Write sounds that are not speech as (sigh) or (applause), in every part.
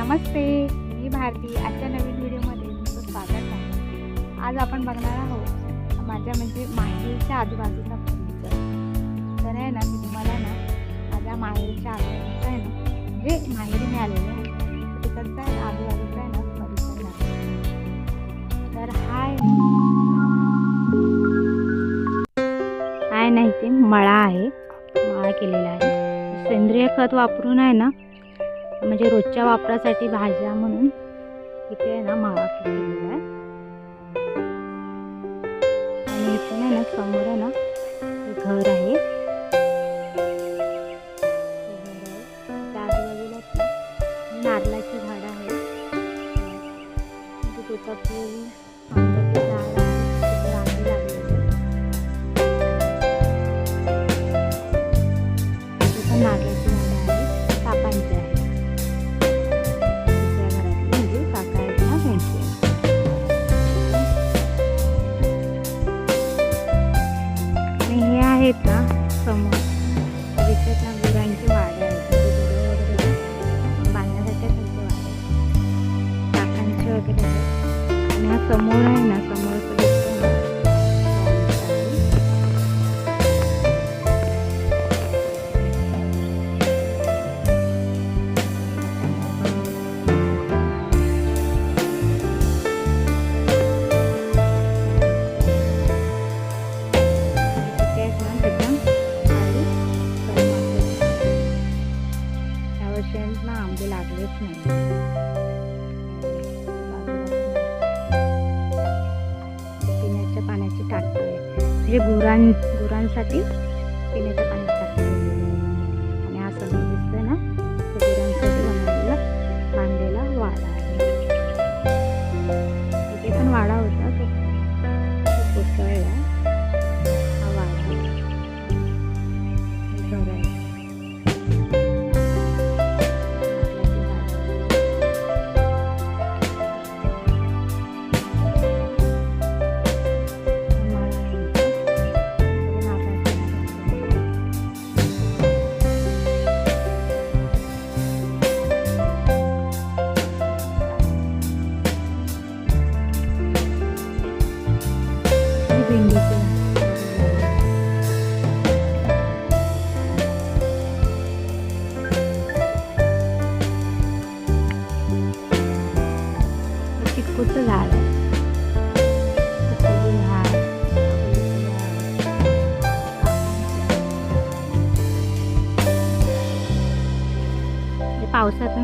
नमस्ते मी भारती. आजच्या नवीन व्हिडिओमध्ये तुमचं स्वागत आहे. आज आपण बघणार आहोत माझ्या म्हणजे माहेरच्या आजूबाजूचा फर्निचर तर आहे ना मी तुम्हाला ना माझ्या माहेरच्या आजूबाजूचा आहे ना म्हणजे माहेरी मिळालेलं आहे. तिकडचा आहे ना आजूबाजूचा आहे ना परिसर तर हाय. काय नाही ते मळा आहे. मळा केलेला आहे. सेंद्रिय खत वापरून आहे ना म्हणजे रोजच्या वापरासाठी भाज्या म्हणून इथे आहे ना मावा केलेला आहे. आणि इथे ना समोर आहे ना घर आहे. नाही पिण्याच्या पाण्याची टाकी आहे म्हणजे गुरां गुरांसाठी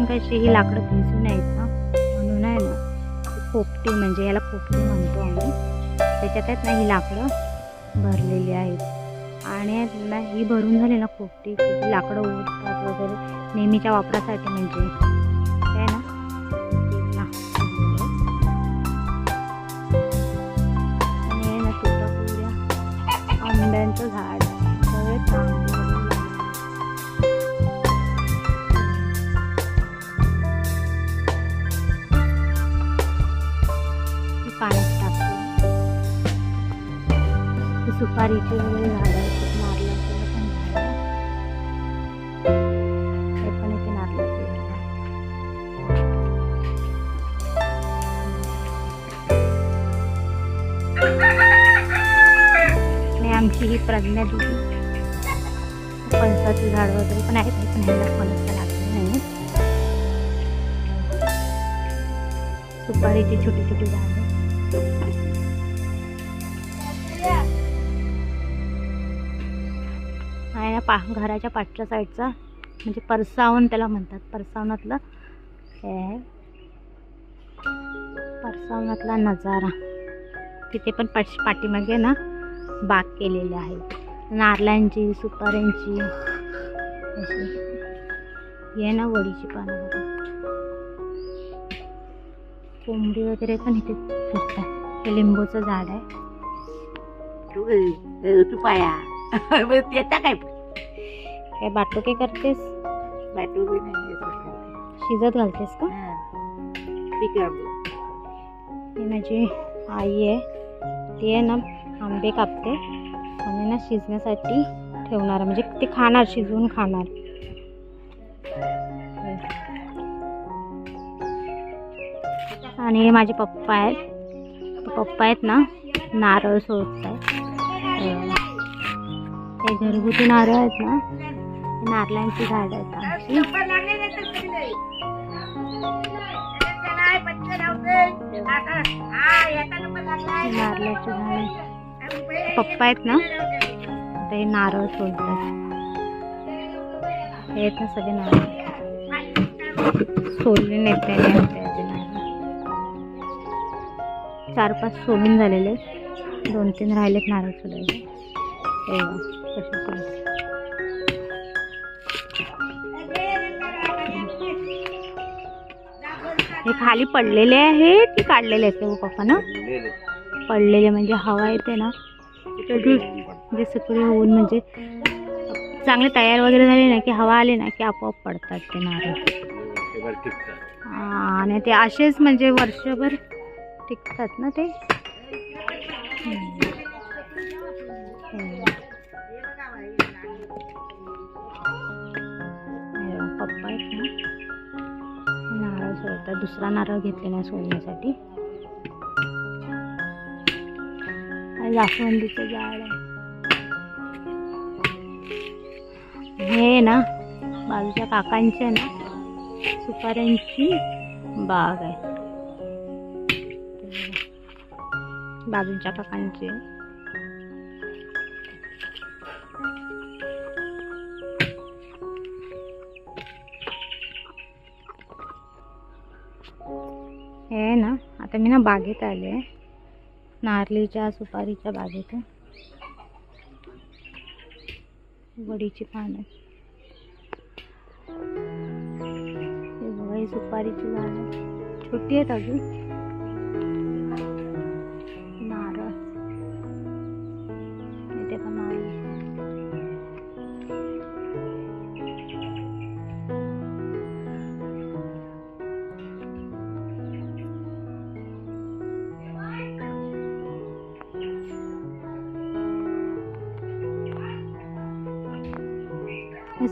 पावसातून ही लाकडं भिजून यायचं ना. म्हणून आहे ना पोपटी म्हणजे याला पोपटी म्हणतो आम्ही. त्याच्यात आहेत ना ही लाकडं भरलेली आहेत. आणि ना ही भरून झाली ना पोपटी लाकडं उठतात वगैरे. नेहमीच्या वापरासाठी म्हणजे. ते आहे ना आणि हे ना आंब्यांचं झाड. ही वगैरे झाडं आहेत इथे नारळाची पण झाडं आहे. हे पण इथे नारळाची झाडं आहे. आणि आमची ही प्रज्ञा दिली फणसाची झाड वगैरे पण आहेत पण ह्याला फणस लागले नाही सुपारीची छोटी छोटी झाडं पा घराच्या पाठच्या साईडचा म्हणजे परसावन त्याला म्हणतात परसावनातलं. हे. आहे परसावनातला नजारा. तिथे पण पाठ पाठीमागे ना बाग केलेली आहे. नारळांची सुपाऱ्यांची. अशी. हे ना वडीची पानं बघा. कोंबडी वगैरे पण इथे फुटतात. हे लिंबूचं झाड आहे. तू पाया. (laughs) येता काय? काय बाटोके करतेस? नाही. शिजत घालतेस का? हा. माझी आई आहे. ती आहे ना आंबे कापते. आणि ना शिजण्यासाठी ठेवणार म्हणजे ते खाणार शिजवून खाणार. आणि हे माझे पप्पा आहेत. ते पप्पा आहेत ना नारळ सोडत आहेत हे घरगुती नारळ आहेत ना नारळांची झाड आहेत आमची. नारळाची झाड पप्पा आहेत ना? हे नारळ सोडतात. हे आहेत ना सगळे नारळ. याचे नारळ. चार पाच सोडून झालेले. दोन तीन राहिलेत नारळ सोडायचे बघा, हे खाली पडलेले आहेत की काढलेले आहेत ते पप्पा ना पडलेले म्हणजे हवा येते ना. म्हणजे सुकडी होऊन म्हणजे चांगले तयार वगैरे झाले ना की हवा आली ना की आपोआप पडतात ते नारळ. आणि ते असेच म्हणजे वर्षभर टिकतात ना ते? दुसरा नारळ घेतलेला नाही सोडण्यासाठी आणि जास्वंदीचं झाड आहे. हे ना बाजूच्या काकांच्या ना सुपाऱ्यांची बाग आहे. बाजूच्या काकांची आता मी ना बागेत आले आहे. नारलीच्या सुपारीच्या बागेत वडीची पानं. बघा ही सुपारीची झाडं छोटी आहेत अजून.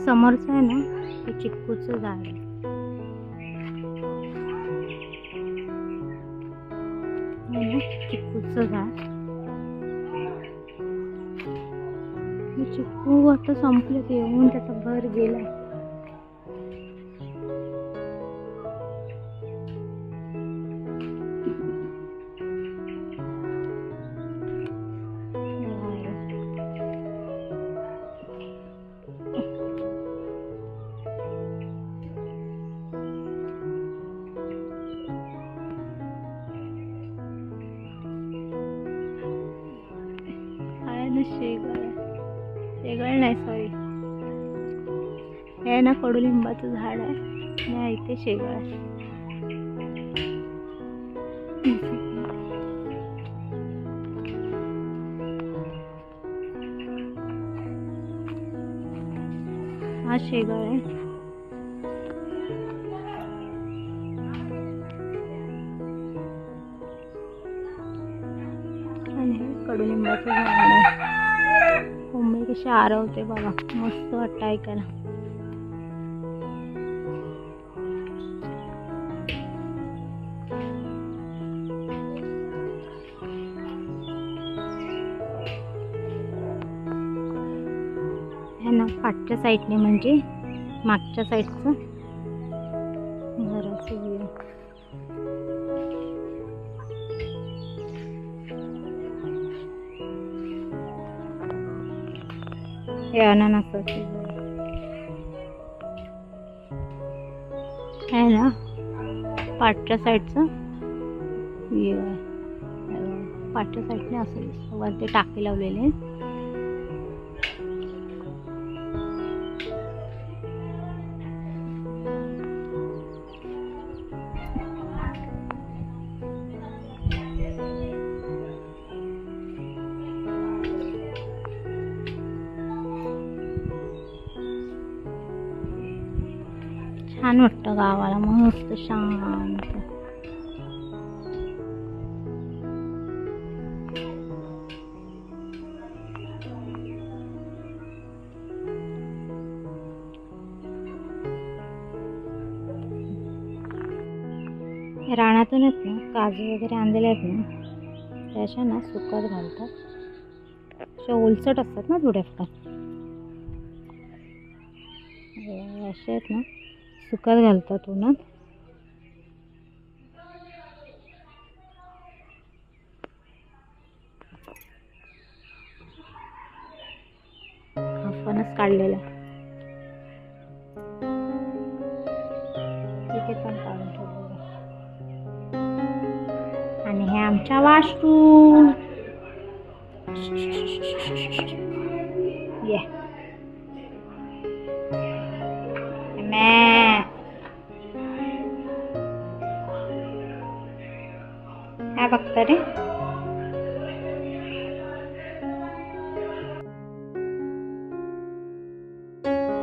समोरचं आहे ना ते चिक्कूचं झाड आहे. चिक्कूचं झाड. चिक्कू आता संपलं ते येऊन त्याचा भर गेला हे ना कडुलिंबाचं झाड आहे. ना इथे शेगळ आहे. हा शेगाळ आहे. कडुलिंबाचं झाड आहे. मुंबई कशी आरवते बाबा मस्त वाटतं ऐकायला. हे ना पाठच्या साईडने म्हणजे मागच्या साईडचं. घराचं हे. अननसाचे. आहे ना पाठच्या साईडचं. पाठच्या साईडने असं वरती टाकी लावलेले. आहेत छान वाटतं गावाला. मस्त शांत. रानातूनच ना काजू वगैरे आणलेले आहेत ना त्याच्या ना सुकत घालतात. अशा ओलसट असतात ना थोड्याफार. असे आहेत ना. सुकत घालतात उन्हात. फणस काढलेला. तिथे पण काढून ठेवलेलं. आणि हे आमच्या वाशरूम ये. ಸರಿ